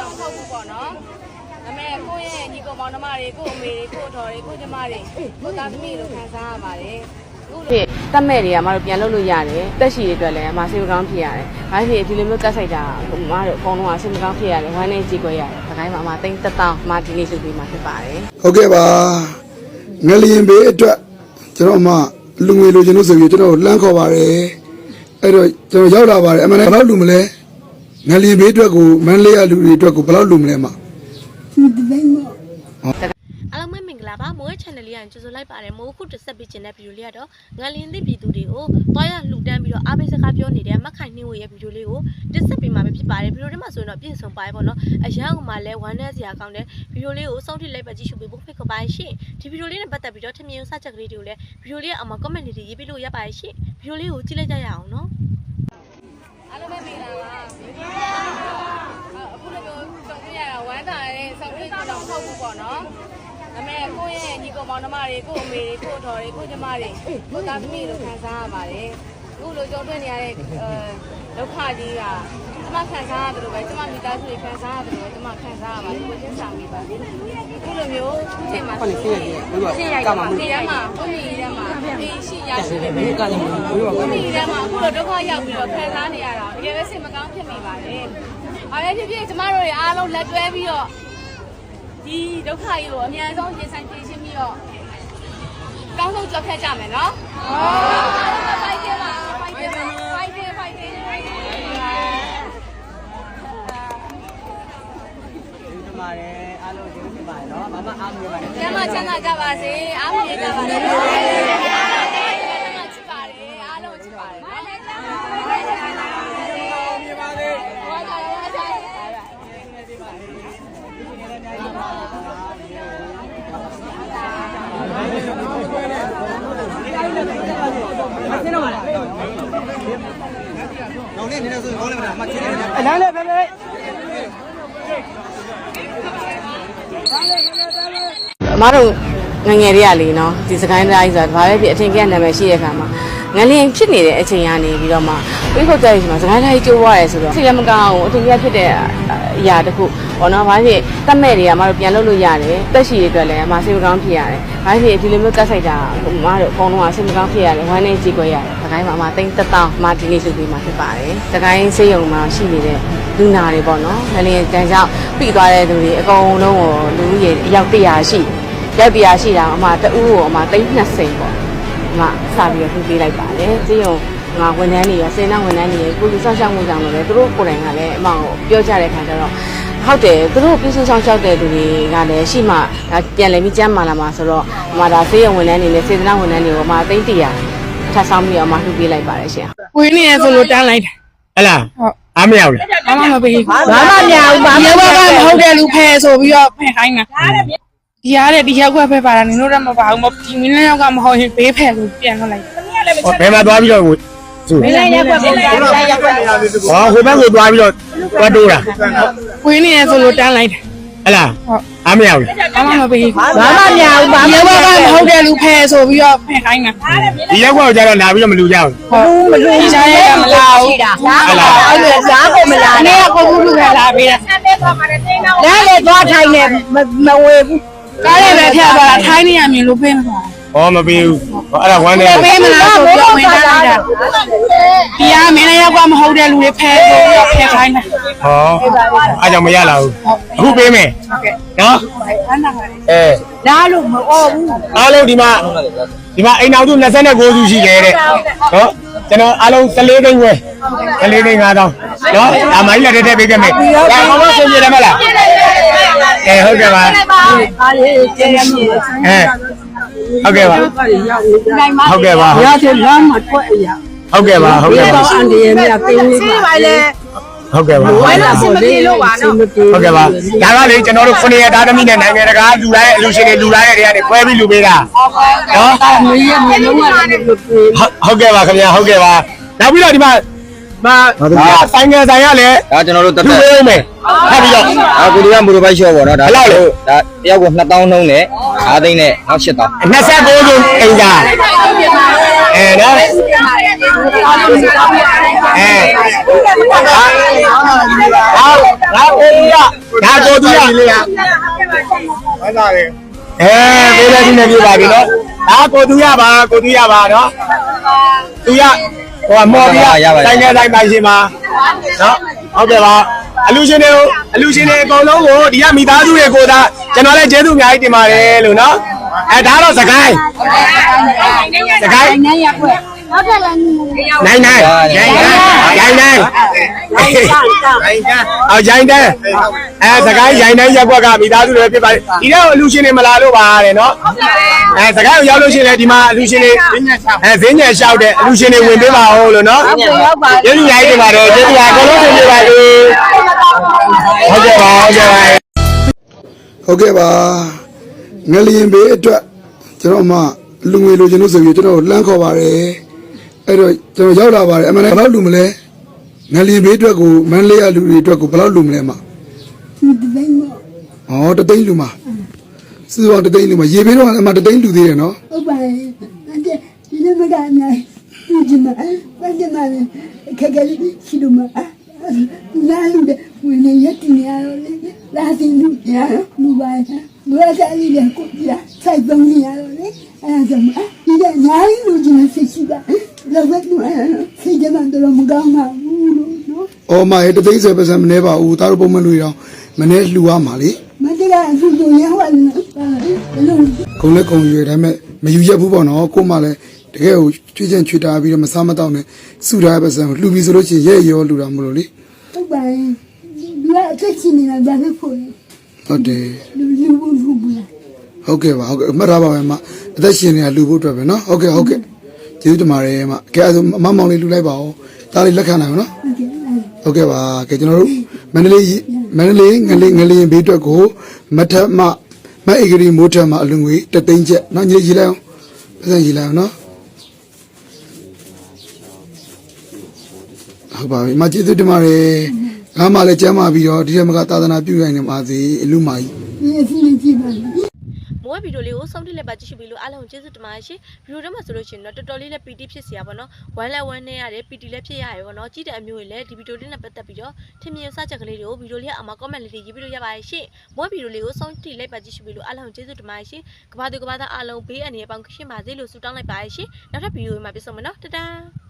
တော့မဟုတ်ဘူးပေါ့နော်ဒါပေမဲ့ကိုယ့်ရဲ့ညီကောင်မောင်နှမတွေကိုယ့်အမေတွေကိုယ့်အတော်တွေကိုယ့်ညီမတွေကိုယ့်သားသမီးတို့ခံစားရပါတယ်အခုလိုဖြစ်တတ်မဲ့တွေကမတို့ပြန်လုပ်လို့ရတယ်တက်ရှိတွေအတွက်လည်းအမစိတ်မကောင်းဖြစ်ရတယ်။ဘာဖြစ်ဒီလိုမျိုးတက်ဆိုင်တာမတို့အကုန်လုံးကစိတ်မကောင်းဖြစ်ရတယ်ဝမ်းနေကြည့်ကြရတယ်။ဒါတိုင်းမှာအမသိန်းတက်တောင်းအမဒီနေ့လုပ်ပြီးမှဖြစ်ပါတယ်။ဟုတ်ကဲ့ပါငလျင်ဘေးအတွက်ကျွန်တော်မှလူငွေလိုချင်လို့ဆိုပြီးကျွန်တော်လှမ်းခေါ်ပါတယ်အဲ့တော့ကျွန်တော်ရောက်လာပါတယ်အမှန်တကယ်ဘယ်လောက်လူမလဲ ငလျင်ဘေးအတွက်ကိုမန္တလေးကလူတွေအတွက်ကိုဘယ်လောက်လူမလဲမအားလုံးပဲမင်္ဂလာပါမိုးရဲ့ channel လေးကကြိုဆိုလိုက်ပါတယ်မိုးခုတစ်ဆက်ပေးခြင်းတဲ့ဗီဒီယိုလေးကတော့ငလင်းသစ်ပြည်သူတွေကိုတွားရလှူဒန်းပြီးတော့အားပေးစကားပြောနေတဲ့မက်ခိုင်နှင်းဝေရဲ့ဗီဒီယိုလေးကိုတစ်ဆက်ပေးမှာပဲဖြစ်ပါတယ်ဗီဒီယိုထဲမှာဆိုရင်တော့ပြည့်စုံပါပဲပေါ့နော်အရန်ကမှလည်းဝမ်းနဲ့စရာကောင်းတဲ့ဗီဒီယိုလေးကိုစောင့်ထိလိုက်ပါကြည့်ရှုပေးဖို့ဖိတ်ခေါ်ပါရှင်ဒီဗီဒီယိုလေးနဲ့ပတ်သက်ပြီးတော့ထင်မြင်စချက်ကလေးတွေကိုလည်းဗီဒီယိုလေးအမှာ comment လေးတွေရေးပေးလို့ရပါတယ်ရှင်ဗီဒီယိုလေးကိုကြည့်လိုက်ကြရအောင်နော် အားလုံးပဲမင်္ဂလာပါအခုလိုမျိုးကြုံတွေ့ရတာဝမ်းသာတဲ့ဆောက်ရေးကတော့မဟုတ်ဘူး ပေါ့နော်ဒါပေမဲ့ကိုယ့်ရဲ့ညီကောင်မောင်နှမတွေကိုယ့်အမေတွေကိုယ့်အတော်တွေကိုယ့်ညီမတွေကိုယ့်သားသမီးတို့ခံစားရပါတယ်အခုလိုကြုံတွေ့နေရတဲ့ဒုက္ခကြီးကကျမခံစားရတယ်လို့ပဲကျမမိသားစုတွေခံစားရတယ်လို့ပဲကျမခံစားရပါတယ်ကိုချင်းဆောင်မိပါတယ်အခုလိုမျိုးအချိန်မှာရှင်းရတယ်ရှင်းရိုက်မှာနေရာမှာကိုမီရမှာအေးရှိရရှိတယ်ပဲကိုမီရမှာအခုလိုဒုက္ခရောက်ပြီးတော့ခံစားနေရတာတကယ်ပဲစိတ်မကောင်းဖြစ်မိပါတယ်အားလည်းဖြစ်ဖြစ်ကျမတို့တွေအားလုံးလက်တွဲပြီးတော့ ဒီဒုက္ခကြီးကိုအများဆုံးရင်ဆိုင်ပြင်ရှင်းပြီးတော့ကောင်းဆုံးကြော်ဖြတ်ကြမယ်နော်ဟုတ်ဖိုက်တယ်ပါဖိုက်တယ်ဖိုက်တယ်ဖိုက်တယ်ဖိုက်တယ်ဒီမှာလည်းအားလုံးကျေးဇူးတင်ပါတယ်နော်မမအားမရပါနဲ့ကျမ်းမချမ်းသာကြပါစေအားမရကြပါစေကျမ်းမချစ်ပါတယ်အားလုံးချစ်ပါတယ်နော်ကျမ်းမမြင်ပါစေဟောတာရောဆိုင် အလန်းလေးပဲပဲအမားတို့ငငယ်တွေကလေနော်ဒီစကိုင်းတိုင်းဆိုတာဘာပဲဖြစ်အထင်ကြီးနာမည်ရှိတဲ့အခါမှာ ငလျင်ဖြစ်နေတဲ့အချိန်ကနေပြီးတော့မှပြေခုတ်ကြရချိန်မှာစကိုင်းတိုင်းကျိုးသွားရဲဆိုတော့စိတ်လည်းမကောင်းအောင်အထင်ကြီးဖြစ်တဲ့အရာတစ်ခုပေါ့နော်ဘာဖြစ်တတ်မဲ့တွေကမတို့ပြန်လုပ်လို့ရတယ်တက်ရှိတွေအတွက်လည်းအမစိတ်မကောင်းဖြစ်ရတယ်ဘာဖြစ်ဒီလိုမျိုးတက်ဆိုင်တာအမားတို့အကုန်လုံးကစိတ်မကောင်းဖြစ်ရတယ်ဝမ်းနေကြည့်ကြရတယ်စကိုင်းမှာအမသိန်းတက်တောင်းအမဒီနေ့လုပ်ပြီးမှဖြစ်ပါတယ်စကိုင်းစေးရုံမှာရှိနေတဲ့လူနာတွေပေါ့နော်ငလျင်တန်ကြောင့်ပြီးသွားတဲ့သူတွေအကုန်လုံးကိုလူကြီးရေအယောက်100ရှိတယ်ရက်တရားရှိတာအမတူးကိုအမသိန်း20ပေါ့အ မစပြီးတော့ထူပေးလိုက်ပါတယ်။ပြီးရင်ငါဝန်ထမ်းတွေရောစေနာဝန်ထမ်းတွေကိုလူဆောင်ရှောက်မှုကြောင့်လည်းသူတို့ကိုယ်တိုင်ကလည်းအမကိုပြောကြတဲ့ခါကျတော့ဟုတ်တယ်သူတို့ပြုစုဆောင်ရှောက်တဲ့လူတွေကလည်းရှိမှဒါပြန်လည်ပြီးကြမ်းမာလာမှာဆိုတော့အမဒါစေးရုံဝန်ထမ်းတွေနဲ့စေတနာဝန်ထမ်းတွေကိုအမသိန်း100ထပ်ဆောင်ပြီးတော့အမထူပေးလိုက်ပါတယ်ရှင်။ဝင်းနေရဆိုလို့တန်းလိုက်တာဟဲ့လားအားမရဘူးလားဘာမှမပေးဘူးဘာမှမရဘူးဘာမှမမဟုတ်တယ်လူဖယ်ဆိုပြီးတော့ဖယ်ခိုင်းတာ ဒီရတဲ့ဒီရောက်ကဖယ်ပါတာနင်တို့တော့မပါဘူးမဒီမင်းလည်းရောက်ကမဟုတ်ရင်ဘေးဖယ်လို့ပြန်ထွက်လိုက်ဟောဘယ်မှာသွားပြီးတော့ကိုသူမင်းလည်းရက်ကွက်ပုံစံလိုက်ရက်ကွက်ဟောဟိုဘက်ကိုသွားပြီးတော့တွားတိုးတာဝင်းနေရဆိုလို့တန်းလိုက်တာဟဲ့လားအားမရဘူးလားဘာမှမပေးဘူးဘာမှမရဘူးဘာမှဒီရောက်ကမဟုတ်တယ်လူဖယ်ဆိုပြီးတော့ဖယ်ခိုင်းတာဒီရက်ကွက်ကိုကြတော့လာပြီးတော့မလူကြဘူးဟုတ်မလို့ရှားရမလားဘူးဒါဟဲ့လားအဲ့ဒါရှားကိုမလားနေကကိုကူလူပဲလာပေးတာနားလေသွားထိုင်နေမဝေဘူး ကားလေးပဲဖျက်သွားတာထိုင်းနေရမြင်လို့ပေးမှာဟောမပေးဘူးဟောအဲ့ဒါဝမ်းနေပေးမလားဆိုတော့ဝင်ထားလိုက်တာဒီကမင်းလည်းရောက်ကမဟုတ်တဲ့လူတွေဖယ်ဆိုပြီးတော့ဖယ်ခိုင်းတာဟောအားကြောင့်မရလာဘူးအခုပေးမယ်ဟုတ်ကဲ့နော်အဲနားလို့မအော်ဘူးအားလုံးဒီမှာဒီမှာအိမ်အောင်သူ29စုရှိတယ်တဲ့နော်ကျွန်တော်အားလုံး14သိန်းဝယ်14သိန်း5000နော်အမိုင်းလက်ထက်ပေးခဲ့မယ်ဒါမှမဟုတ်ဆင်ပြေတယ်မလား အဲဟုတ်ကဲ့ပါအားလေးကျင်းရမြည်အဲဟုတ်ကဲ့ပါနိုင်ပါဟုတ်ကဲ့ပါရတဲ့လမ်းမှာထွက်အရာဟုတ်ကဲ့ပါဟုတ်ကဲ့ပါတော့အန်ဒီရဲ့မြပင်းလေးပါလေဟုတ်ကဲ့ပါဝဲလာစမပြေလို့ပါနော်ဟုတ်ကဲ့ပါဒါကလေကျွန်တော်တို့ခုနှစ်ရက်သားသမီးနဲ့နိုင်ငံတကာလူတိုင်းအလူရှင်တွေလူတိုင်းတွေကနေခွဲပြီးလူပေးတာနော်မင်းရဲ့မျိုးလုံးကလည်းလို့ပြေဟုတ်ကဲ့ပါခင်ဗျာဟုတ်ကဲ့ပါနောက်ပြီးတော့ဒီမှာ မဆိုင်ငယ်ဆိုင်ရလေဒါကျွန်တော်တို့တက်လူတက်ပေးမယ်ဖတ်ပြီးတော့ဒါကိုဒီကမိုတိုဘိုက်ရှော့ပေါ့နော်ဒါဘယ်လောက်လဲ ဒါတယောက်ကို2000နှုန်းနဲ့5သိန်းနဲ့နောက်8000 29စုအိမ်သာအဲအဲနော်အဲဟာငါကိုတူရငါကိုတူရလေးရဟုတ်ပါလေအဲပေးလိုက်ဒီနေ့ပြပါပြီနော်ဒါကိုတူရပါကိုတူရပါနော်တူရ ဟိုမော်ပြတိုင်းနဲ့တိုင်းပိုင်ရှင်ပါနော်ဟုတ်ကဲ့ပါအလူရှင်တွေကိုအလူရှင်တွေအကုန်လုံးကိုဒီကမိသားစုတွေကိုဒါကျွန်တော်လည်းကျေးဇူးအများကြီးတင်ပါတယ်လို့နော်အဲဒါတော့စကိုင်းစကိုင်းနိုင် နိုင်နိုင်နိုင်နိုင်နိုင်အော်ရိုင်းတဲ့အဲစကိုင်းရိုင်းတဲ့ရက်ကွက်ကမိသားစုတွေဖြစ်ပါတယ်ဒီတော့အလူရှင်တွေမလာလို့ပါတဲ့နော်အဲစကိုင်းကိုရောက်လို့ရှိရင်ဒီမှာအလူရှင်တွေအဲဈေးညံလျှောက်တဲ့အလူရှင်တွေဝင်ပေးပါဦးလို့နော်ကျေးဇူးများကြီးတင်ပါတယ်ကျေးဇူးပါအကုန်လုံးတင်ပြပါဦးဟုတ်ကဲ့ပါဟုတ်ကဲ့ပါဟုတ်ကဲ့ပါငလျင်ဘေးအတွက်ကျွန်တော်မှလူငွေလိုချင်လို့ဆိုပြီးကျွန်တော်လှမ်းခေါ်ပါတယ် အဲ့တော့ကျွန်တော်ရောက်လာပါတယ်အမှန်တကယ်ဘယ်လောက်လူမလဲငလျင်ဘေးအတွက်ကိုမန်လေးရလူတွေအတွက်ကိုဘယ်လောက်လူမလဲမဩတသိန်းလူမစီအောင်တသိန်းလူမရေဘေးတော့အမှတသိန်းလူသေးတယ်နော်ဟုတ်ပါရဲ့အဲ့ဒါဒီနေ့မကအများကြီးဒီမှာဘာဒီမှာခက်ခဲလေးရှိလို့မလာလို့တဲ့ဝင်နေရက်တင်ရတော့လေလာတင်လို့ရလူပါလူရတဲ့လေးကိုပြစိုက်ပုံနေရတော့လေအဲ့ဒါမှဒီကနိုင်လူချင်းစိတ်ရှိတာ လောကတူစိတ်ကြမ်းတော့မကောင်းပါဘူးလို့နော်။အော်မရဲ့တသိန်းဆယ်ပါးစံမနေပါဘူး။ဒါတို့ပုံမှန်လူရောမနေလှူရမှာလေမတကအခုတို့ရဟောလို့။ခုံလဲခုံရွယ်ဒါပေမဲ့မယူရက်ဘူးပေါ့နော်။ကို့မှလည်းတကယ်ကိုချွေးချင်ချွေတာပြီးတော့မစားမတော့နဲ့စုထားတဲ့ပါးစံကိုလှူပြီးဆိုလို့ရှိရင်ရဲ့ရောလှူတာမလို့လေဟုတ်ပါရဲ့လူကအသက်ရှင်နေတာဒါပဲဖို့။ဟုတ်တယ်လူလူဘူးဘူးဘူး။ဟုတ်ကဲ့ပါဟုတ်ကဲ့မှတ်ထားပါမယ်မ။အသက်ရှင်နေတာလှူဖို့အတွက်ပဲနော်။ဟုတ်ကဲ့ဟုတ်ကဲ့။ ကျေးဇူးတင်ပါတယ်မ။ကဲအဲ့ဒါဆိုမမောင်လေးလှူလိုက်ပါဦး။ဒါလေးလက်ခံနိုင်အောင်နော်။ဟုတ်ကဲ့ပါကဲကျွန်တော်တို့မန္တလေးမန္တလေးငလေးငလေးဘေးအတွက်ကိုမထက်မမအေဂရီမိုးထက်မအလူငွေတသိန်းချက်နော်ညီကြီးလိုက်အောင်ပတ်စံကြီးလိုက်အောင်နော်ဟုတ်ပါပြီမကျေးဇူးတင်ပါတယ်ငါမှလည်းကျမ်းမာပြီးတော့ဒီထက်မကသာသနာပြုနိုင်နေပါစေအလူမကြီးဒီအစီအစဉ်ကြည့်ပါလား မိုးရဲ့ဗီဒီယိုလေးကိုဆုံးထိလက်ပါကြည့်ရှုပြီးလို့အားလုံးကိုကျေးဇူးတင်ပါတယ်ရှင်ဗီဒီယိုထဲမှာဆိုလို့ရှိရင်တော့တော်တော်လေးလည်း PT ဖြစ်စီရပါတော့ဝမ်းလည်းဝမ်းနေရတယ် PT လည်းဖြစ်ရတယ်ပေါ့နော်ကြည့်တဲ့အမျိုးတွေလည်းဒီဗီဒီယိုလေးနဲ့ပတ်သက်ပြီးတော့ထင်မြင်စချက်ကလေးတွေကိုဗီဒီယိုလေးကအမှာ comment လေးတွေရေးပြီးလို့ရပါတယ်ရှင်မိုးဗီဒီယိုလေးကိုဆုံးထိလက်ပါကြည့်ရှုပြီးလို့အားလုံးကိုကျေးဇူးတင်ပါတယ်ရှင်ကဘာသူကဘာသားအားလုံးဘေးအန္တရာယ်ပေါင်းရှင်းပါစေလို့ဆုတောင်းလိုက်ပါတယ်ရှင်နောက်ထပ်ဗီဒီယိုမှာပြန်ဆုံမယ်နော်တတား